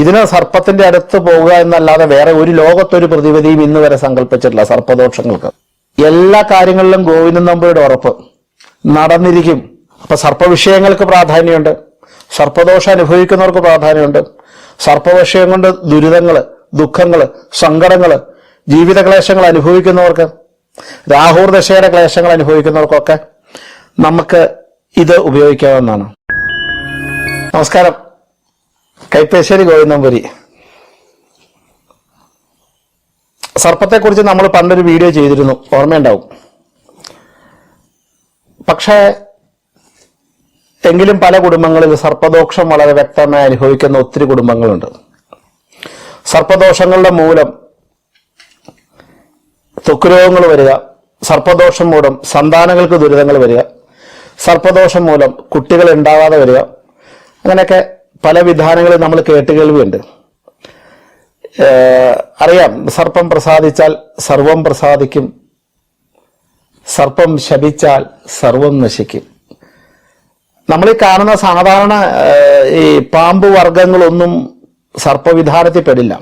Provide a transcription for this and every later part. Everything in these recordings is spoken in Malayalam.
ഇതിന് സർപ്പത്തിന്റെ അടുത്ത് പോവുക എന്നല്ലാതെ വേറെ ഒരു ലോകത്തൊരു പ്രതിവിധിയും ഇന്ന് വരെ സങ്കല്പിച്ചിട്ടില്ല സർപ്പദോഷങ്ങൾക്ക്. എല്ലാ കാര്യങ്ങളിലും ഗോവിന്ദൻ നമ്പൂരിയുടെ ഉറപ്പ്. നടന്നിരിക്കും. അപ്പൊ സർപ്പവിഷയങ്ങൾക്ക് പ്രാധാന്യമുണ്ട്. സർപ്പദോഷം അനുഭവിക്കുന്നവർക്ക് പ്രാധാന്യമുണ്ട്. സർപ്പവിഷയം കൊണ്ട് ദുഃഖങ്ങൾ സങ്കടങ്ങൾ ജീവിത ക്ലേശങ്ങൾ അനുഭവിക്കുന്നവർക്ക് രാഹുർ ദശയുടെ ക്ലേശങ്ങൾ അനുഭവിക്കുന്നവർക്കൊക്കെ നമുക്ക് ഇത് ഉപയോഗിക്കാവുന്നതാണ്. നമസ്കാരം. കൈപ്പേശ്ശേരി ഗോവിന്ദംപുരി സർപ്പത്തെക്കുറിച്ച് നമ്മൾ പണ്ടൊരു വീഡിയോ ചെയ്തിരുന്നു. ഓർമ്മയുണ്ടാവും. പക്ഷേ എങ്കിലും പല കുടുംബങ്ങളിൽ സർപ്പദോഷം വളരെ വ്യക്തമായി അനുഭവിക്കുന്ന ഒത്തിരി കുടുംബങ്ങളുണ്ട്. സർപ്പദോഷങ്ങളുടെ മൂലം ത്വക്കുരോഗങ്ങൾ വരിക സർപ്പദോഷം മൂലം സന്താനങ്ങൾക്ക് ദുരിതങ്ങൾ വരിക സർപ്പദോഷം മൂലം കുട്ടികൾ ഉണ്ടാവാതെ വരിക അങ്ങനെയൊക്കെ പല വിധാനങ്ങളും നമ്മൾ കേട്ടുകേൾവിയുണ്ട്. കേൾവിയുണ്ട് അറിയാം സർപ്പം പ്രസാദിച്ചാൽ സർവം പ്രസാദിക്കും. സർപ്പം ശപിച്ചാൽ സർവം നശിക്കും. നമ്മൾ ഈ കാണുന്ന സാധാരണ ഈ പാമ്പ് വർഗങ്ങളൊന്നും സർപ്പവിധാനത്തിൽ പെടില്ല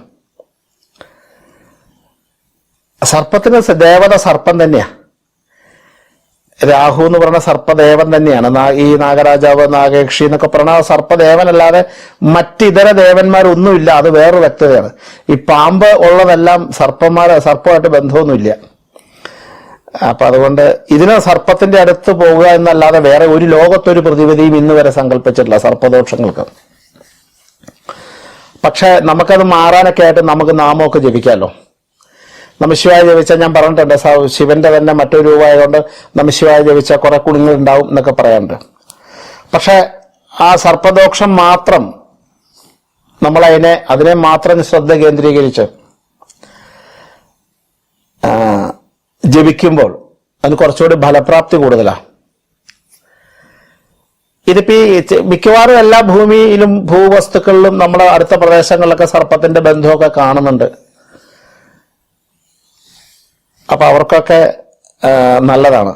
സർപ്പത്തിന് ദേവത സർപ്പം തന്നെയാ. രാഹു എന്ന് പറയുന്ന സർപ്പദേവൻ തന്നെയാണ്. ഈ നാഗരാജാവ് നാഗേക്ഷി എന്നൊക്കെ പറയുന്ന സർപ്പദേവൻ അല്ലാതെ മറ്റിതര ദേവന്മാരൊന്നുമില്ല. അത് വേറൊരു വ്യക്തതയാണ്. ഈ പാമ്പ് ഉള്ളതെല്ലാം സർപ്പന്മാര് സർപ്പമായിട്ട് ബന്ധമൊന്നുമില്ല. അപ്പൊ അതുകൊണ്ട് ഇതിന് സർപ്പത്തിന്റെ അടുത്ത് പോവുക എന്നല്ലാതെ വേറെ ഒരു ലോകത്തൊരു പ്രതിവിധിയും ഇന്ന് വരെ സങ്കല്പിച്ചിട്ടില്ല സർപ്പദോഷങ്ങൾക്ക്. പക്ഷെ നമുക്കത് മാറാനൊക്കെ ആയിട്ട് നമുക്ക് നാമമൊക്കെ ജപിക്കാമല്ലോ നമശിവായ ജപിച്ചാൽ ഞാൻ പറഞ്ഞിട്ടുണ്ട് ശിവന്റെ തന്നെ മറ്റൊരു രൂപമായതുകൊണ്ട് നമശിവായ ജപിച്ചാൽ കുറെ കുടുങ്ങൾ ഉണ്ടാവും എന്നൊക്കെ പറയാറുണ്ട് പക്ഷെ ആ സർപ്പദോഷം മാത്രം നമ്മൾ അതിനെ അതിനെ മാത്രം ശ്രദ്ധ കേന്ദ്രീകരിച്ച് ജപിക്കുമ്പോൾ അതിന് കുറച്ചുകൂടി ഫലപ്രാപ്തി കൂടുതലാണ് ഇതിപ്പോ ഈ മിക്കവാറും എല്ലാ ഭൂമിയിലും ഭൂവസ്തുക്കളിലും നമ്മുടെ അടുത്ത പ്രദേശങ്ങളിലൊക്കെ സർപ്പത്തിന്റെ ബന്ധമൊക്കെ കാണുന്നുണ്ട്. അപ്പൊ അവർക്കൊക്കെ നല്ലതാണ്.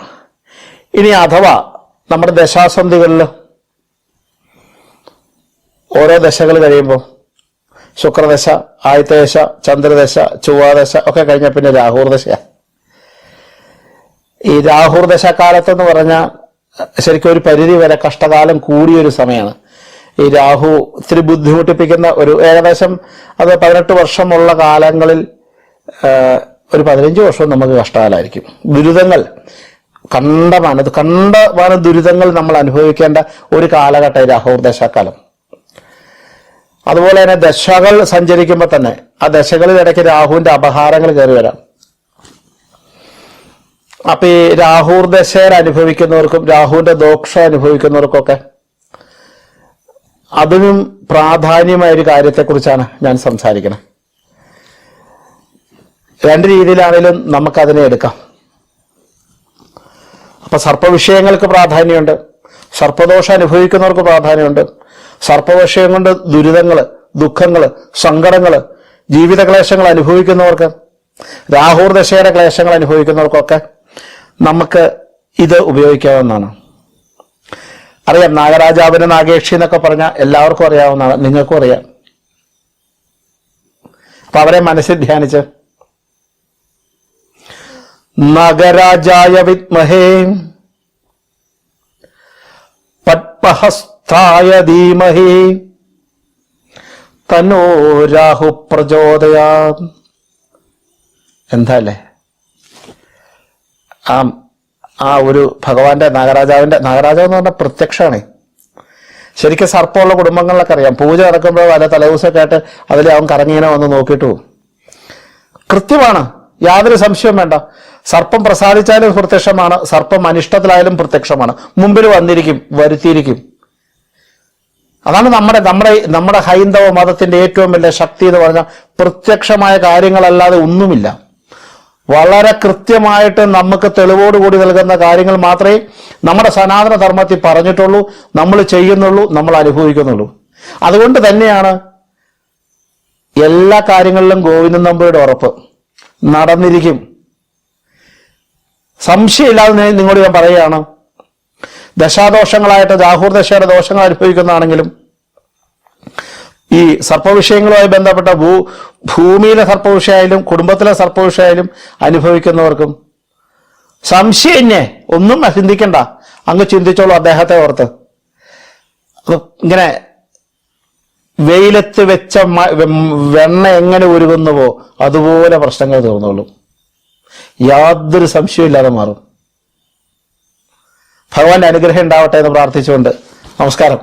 ഇനി അഥവാ നമ്മുടെ ദശാസന്ധികളിൽ ഓരോ ദശകൾ കഴിയുമ്പോൾ ശുക്രദശ ആയുർദശ ചന്ദ്രദശ ചൊവ്വാദശ ഒക്കെ കഴിഞ്ഞ പിന്നെ രാഹുർദശയാണ് ഈ രാഹുർദശ കാലത്തെന്ന് പറഞ്ഞാൽ ശരിക്കും ഒരു പരിധി വരെ കഷ്ടകാലം കൂടിയൊരു സമയമാണ് ഈ രാഹു ഇത്തിരി ബുദ്ധിമുട്ടിപ്പിക്കുന്ന ഒരു ഏകദേശം അത് പതിനെട്ട് വർഷമുള്ള കാലങ്ങളിൽ ഒരു പതിനഞ്ച് വർഷം നമുക്ക് കഷ്ടകാലമായിരിക്കും ദുരിതങ്ങൾ. കണ്ടമാണ്. കണ്ടമാണ് ദുരിതങ്ങൾ നമ്മൾ അനുഭവിക്കേണ്ട ഒരു കാലഘട്ടം രാഹുർ ദശാക്കാലം അതുപോലെ തന്നെ ദശകൾ സഞ്ചരിക്കുമ്പോൾ തന്നെ ആ ദശകളിൽ ഇടയ്ക്ക് രാഹുവിന്റെ അപഹാരങ്ങൾ കയറി വരാം. അപ്പൊ ഈ രാഹുർ ദശയിൽ അനുഭവിക്കുന്നവർക്കും രാഹുവിന്റെ ദോഷം അനുഭവിക്കുന്നവർക്കൊക്കെ അതിനും പ്രാധാന്യമായ ഒരു കാര്യത്തെക്കുറിച്ചാണ് ഞാൻ സംസാരിക്കുന്നത്. രണ്ട് രീതിയിലാണെങ്കിലും നമുക്കതിനെ എടുക്കാം. അപ്പൊ സർപ്പവിഷയങ്ങൾക്ക് പ്രാധാന്യമുണ്ട്. സർപ്പദോഷം അനുഭവിക്കുന്നവർക്ക് പ്രാധാന്യമുണ്ട്. സർപ്പവിഷയം കൊണ്ട് ദുരിതങ്ങൾ ദുഃഖങ്ങൾ സങ്കടങ്ങൾ ജീവിത ക്ലേശങ്ങൾ അനുഭവിക്കുന്നവർക്ക് രാഹുർ ദശയുടെ ക്ലേശങ്ങൾ അനുഭവിക്കുന്നവർക്കൊക്കെ നമുക്ക് ഇത് ഉപയോഗിക്കാവുന്നതാണ്. അറിയാം നാഗരാജാവിന് നാഗേക്ഷി എന്നൊക്കെ പറഞ്ഞാൽ എല്ലാവർക്കും അറിയാവുന്നതാണ് നിങ്ങൾക്കും അറിയാം. അപ്പം അവരെ മനസ്സിൽ ധ്യാനിച്ച് നഗരാജായ വിത്മഹേ പത്മഹസ്തായ ധീമഹി. തന്നോ രാഹു പ്രചോദയാ. എന്താ അല്ലേ ആ ആ ഒരു ഭഗവാന്റെ നാഗരാജാവിന്റെ നാഗരാജാവ് എന്ന് പറഞ്ഞാൽ പ്രത്യക്ഷമാണ് ശരിക്കും സർപ്പമുള്ള കുടുംബങ്ങളിലൊക്കെ അറിയാം. പൂജ നടക്കുമ്പോൾ വല്ല തലേദിവസമൊക്കെ ആയിട്ട് അതിൽ അവൻ കറങ്ങിങ്ങനെ വന്ന് നോക്കിയിട്ട് കൃത്യമാണ്. യാതൊരു സംശയവും വേണ്ട. സർപ്പം പ്രസാദിച്ചാലും പ്രത്യക്ഷമാണ് സർപ്പം അനിഷ്ടത്തിലായാലും പ്രത്യക്ഷമാണ്. മുമ്പിൽ വന്നിരിക്കും വരുത്തിയിരിക്കും. അതാണ് നമ്മുടെ നമ്മുടെ നമ്മുടെ ഹൈന്ദവ മതത്തിന്റെ ഏറ്റവും വലിയ ശക്തി എന്ന് പറഞ്ഞാൽ പ്രത്യക്ഷമായ കാര്യങ്ങളല്ലാതെ ഒന്നുമില്ല. വളരെ കൃത്യമായിട്ട് നമുക്ക് തെളിവോടുകൂടി നൽകുന്ന കാര്യങ്ങൾ മാത്രമേ നമ്മുടെ സനാതന ധർമ്മത്തിൽ പറഞ്ഞിട്ടുള്ളൂ നമ്മൾ ചെയ്യുന്നുള്ളൂ നമ്മൾ അനുഭവിക്കുന്നുള്ളൂ. അതുകൊണ്ട് തന്നെയാണ് എല്ലാ കാര്യങ്ങളിലും ഗോവിന്ദൻ നമ്പൂരുടെ ഉറപ്പ്. നടന്നിരിക്കും. സംശയമില്ലാതെ നിങ്ങളോട് ഞാൻ പറയുകയാണ്. ദശാദോഷങ്ങളായിട്ട് രാഹുർ ദശയുടെ ദോഷങ്ങൾ അനുഭവിക്കുന്നതാണെങ്കിലും ഈ സർപ്പവിഷയങ്ങളുമായി ബന്ധപ്പെട്ട ഭൂ ഭൂമിയിലെ സർപ്പവിഷയായാലും കുടുംബത്തിലെ സർപ്പവിഷയായാലും അനുഭവിക്കുന്നവർക്കും സംശയന്നെ ഒന്നും ചിന്തിക്കണ്ട അങ്ങ് ചിന്തിച്ചോളൂ അദ്ദേഹത്തെ ഓർത്ത്. ഇങ്ങനെ വെയിലത്ത് വെച്ച വെണ്ണ എങ്ങനെ ഉരുകുന്നുവോ അതുപോലെ പ്രശ്നങ്ങൾ തീർന്നോളും. യാതൊരു സംശയമില്ലാതെ മാറും. ഭഗവാന്റെ അനുഗ്രഹം ഉണ്ടാവട്ടെ എന്ന് പ്രാർത്ഥിച്ചുകൊണ്ട് നമസ്കാരം.